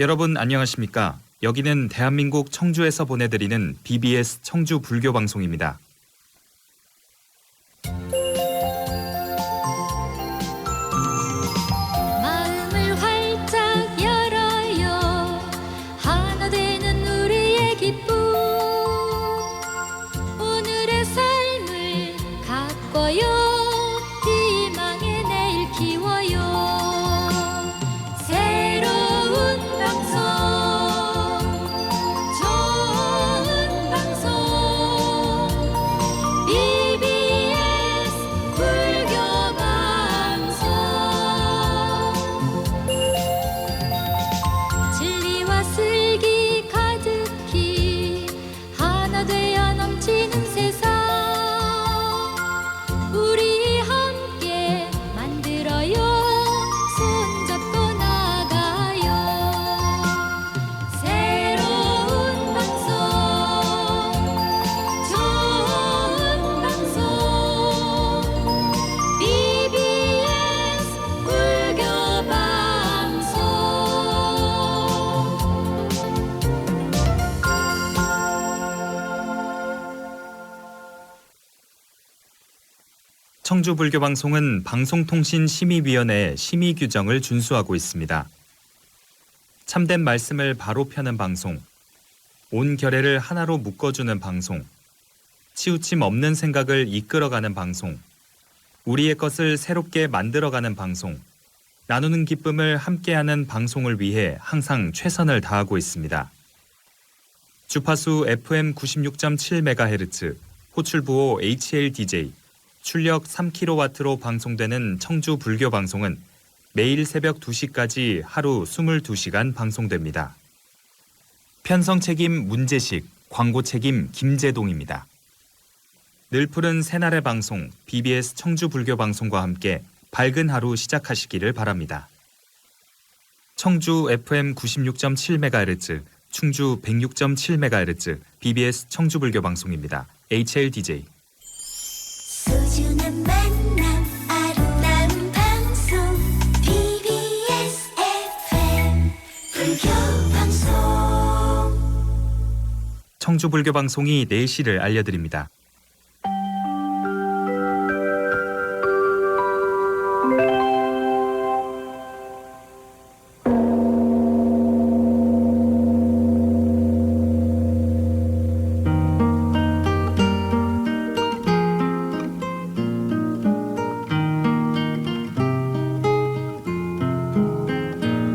여러분 안녕하십니까? 여기는 대한민국 청주에서 보내드리는 BBS 청주 불교 방송입니다. 一 청주 불교 방송은 방송통신심의위원회 심의 규정을 준수하고 있습니다. 참된 말씀을 바로 펴는 방송, 온 결의를 하나로 묶어주는 방송, 치우침 없는 생각을 이끌어가는 방송, 우리의 것을 새롭게 만들어가는 방송, 나누는 기쁨을 함께하는 방송을 위해 항상 최선을 다하고 있습니다. 주파수 FM 96.7MHz, 호출부호 HLDJ, 출력 3kW로 방송되는 청주 불교 방송은 매일 새벽 2시까지 하루 22시간 방송됩니다. 편성 책임 문재식, 광고 책임 김재동입니다. 늘 푸른 새날의 방송 BBS 청주 불교 방송과 함께 밝은 하루 시작하시기를 바랍니다. 청주 FM 96.7MHz, 충주 106.7MHz, BBS 청주 불교 방송입니다. HLDJ 청주 불교 방송이 4시를 알려드립니다.